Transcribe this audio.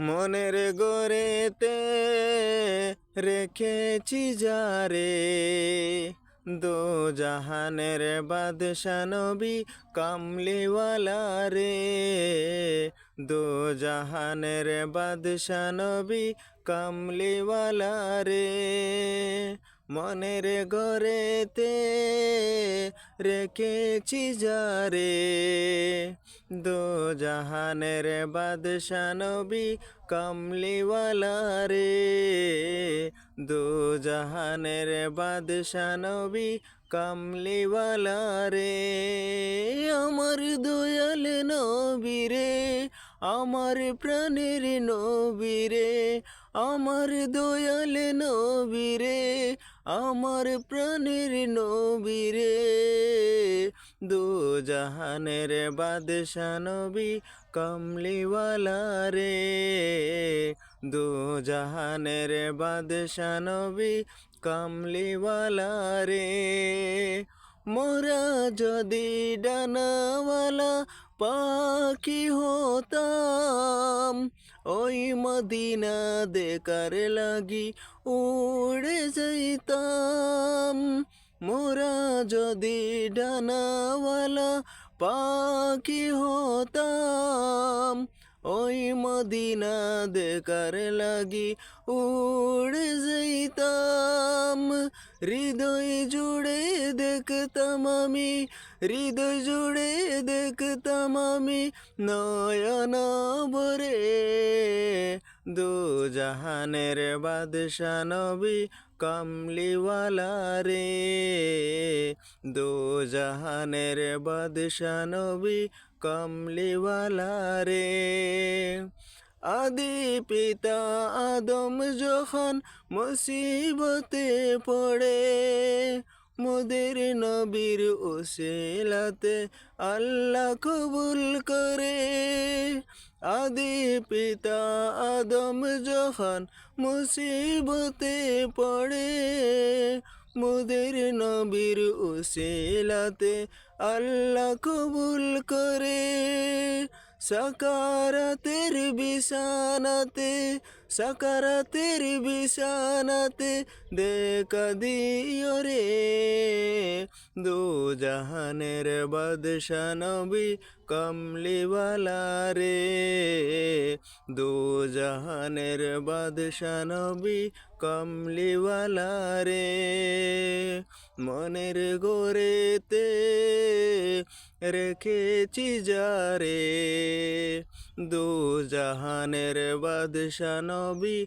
মনের গোরেতে রেখেছি যারে দো জাহানের বাদশা নবী কামলিওয়ালা রে। দো জাহানের বাদশা নবী কামলিওয়ালা রে। মনের ঘরেতে রেখেছি যারে দো জাহানের বাদশা নবী কামলিওয়ালা রে। দো জাহানের বাদশা নবী কামলিওয়ালা রে। আমার দয়াল নবী রে, আমার প্রাণের নবী রে, আমার দয়াল নবী রে আমার প্রাণের নবী রে। দু জাহানের বাদশা নবী কমলিওয়ালা রে। দু জাহানের বাদশা নবী কমলিওয়ালা রে। মোরা যদি ডানাওয়ালা পাখি হতাম ওই মদিনা দেখার লাগি উড়ে যাইতাম মোরা যদি ডানাওয়ালা পাখি হতাম ওই মদিনা দেখার লাগি উড়ে যাইতাম। হৃদয় জুড়ে দেখতাম আমি, হৃদয় জুড়ে দেখতাম আমি নয়না বরে দু জাহানের বাদশা নবী কমলিওয়ালা রে। দু জাহানের বাদশা নবী কমলিওয়ালা রে। আদি পিতা আদম যখন মুসিবতে পড়ে, মোদের নবীর ওসেলাতে আল্লাহ কবুল করে। আদি পিতা আদম যখন মুসিবতে পড়ে মোদের নবীর ওসেলাতে আল্লাহ কবুল করে সকারাতের বিছানাতে সকারাতের বিছানাতে দেখা দিও রে দু জাহানের বাদশা নবী কমলিওয়ালা রে। দু জাহানের বাদশা নবী কমলিওয়ালা রে। মনের গোরেতে রেখেছি যারে দু জাহানের বাদশা নবী